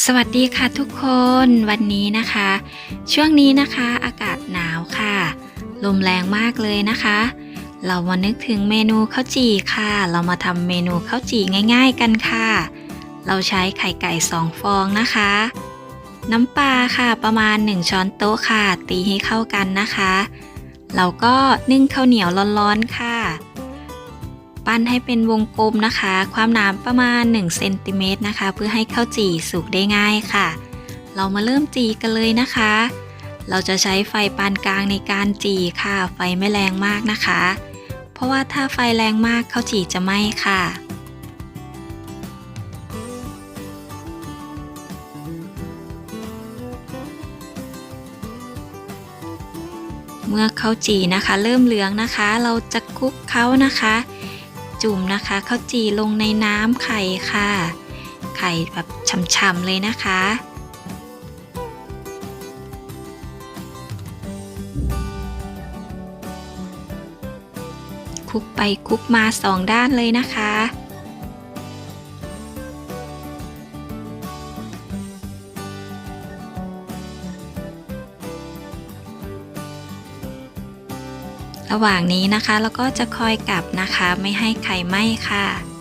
สวัสดีค่ะทุกคนวันนี้นะคะ ช่วงนี้นะคะอากาศหนาวค่ะ ลมแรงมากเลยนะคะ เรามานึกถึงเมนูข้าวจี่ค่ะ เรามาทำเมนูข้าวจี่ง่าย ๆ กันค่ะ เราใช้ไข่ไก่สองฟองนะคะ น้ำปลาค่ะประมาณ 1 ช้อนโต๊ะค่ะ ตีให้เข้ากันนะคะ เราก็นึ่งข้าวเหนียวร้อนๆค่ะ ปั้นให้เป็นวงกลมนะคะ ความหนาประมาณ1เซนติเมตรนะคะ เพื่อให้ข้าวจี่สุกได้ง่ายค่ะ เรามาเริ่มจีกันเลยนะคะ เราจะใช้ไฟปานกลางในการจีค่ะ ไฟไม่แรงมากนะคะ เพราะว่าถ้าไฟแรงมากข้าวจี่จะไหม้ค่ะเมื่อข้าวจี่นะคะ เริ่มเหลืองนะคะ เราจะคลุกเขานะคะ จุ่มนะคะข้าวจี่ลงในน้ำไข่ค่ะ ไข่แบบฉ่ำๆเลยนะคะคลุกไปคลุกมาสองด้านเลยนะคะ ระหว่างนี้นะคะเราก็จะคอยกลับนะคะ ไม่ให้ไข่ไหม้ค่ะ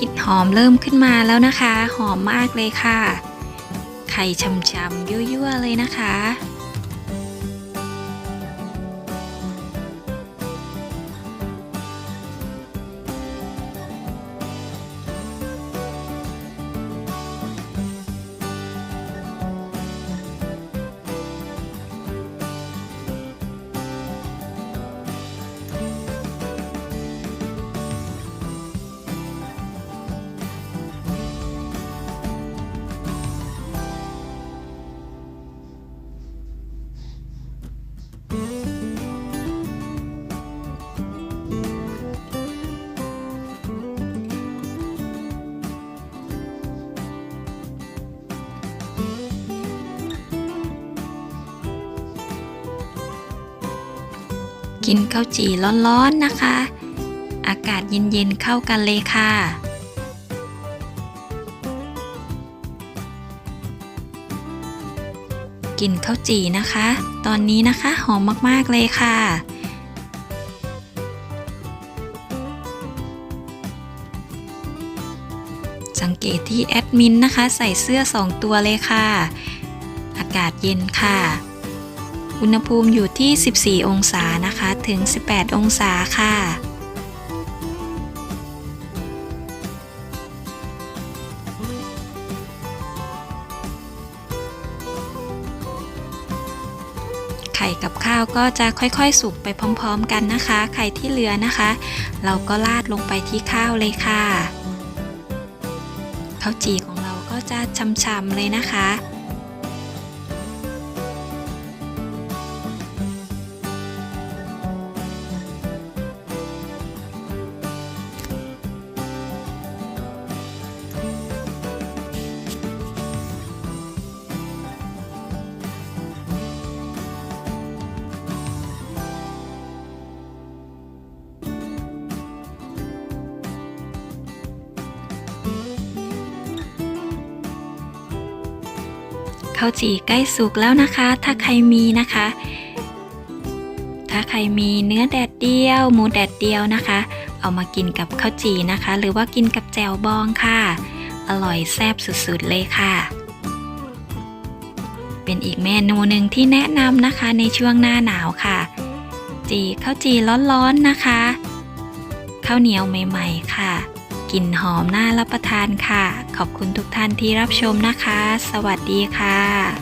กลิ่นหอมเริ่มขึ้นมาแล้วนะคะ หอมมากเลยค่ะ ไข่ช่ำๆยั่วๆเลยนะคะ กินข้าวจี่ร้อนๆนะคะ อากาศเย็นๆเข้ากันเลยค่ะ กินข้าวจี่นะคะ ตอนนี้นะคะหอมมากๆเลยค่ะสังเกตที่แอดมินนะคะ ใส่เสื้อ 2 ตัวเลยค่ะ อากาศเย็นค่ะ อุณหภูมิอยู่ที่ 14 องศานะคะ ถึง 18 องศาค่ะ ไข่กับข้าวก็จะค่อยๆ สุกไปพร้อมๆกันนะคะ ไข่ที่เหลือนะคะ เราก็ราดลงไปที่ข้าวเลยค่ะข้าวจีของเราก็จะช่ำๆเลยนะคะ ข้าวจี่ใกล้สุกแล้วนะคะ ถ้าใครมีนะคะ ถ้าใครมีเนื้อแดดเดียว หมูแดดเดียวนะคะ เอามากินกับข้าวจี่นะคะ หรือว่ากินกับแจ่วบองค่ะ อร่อยแซ่บสุดๆเลยค่ะ เป็นอีกเมนูหนึ่งที่แนะนำนะคะในช่วงหน้าหนาวค่ะ จีข้าวจีร้อนๆนะคะ ข้าวเหนียวใหม่ ๆ ค่ะ กลิ่นหอมน่ารับประทานค่ะ ขอบคุณทุกท่านที่รับชมนะคะ สวัสดีค่ะ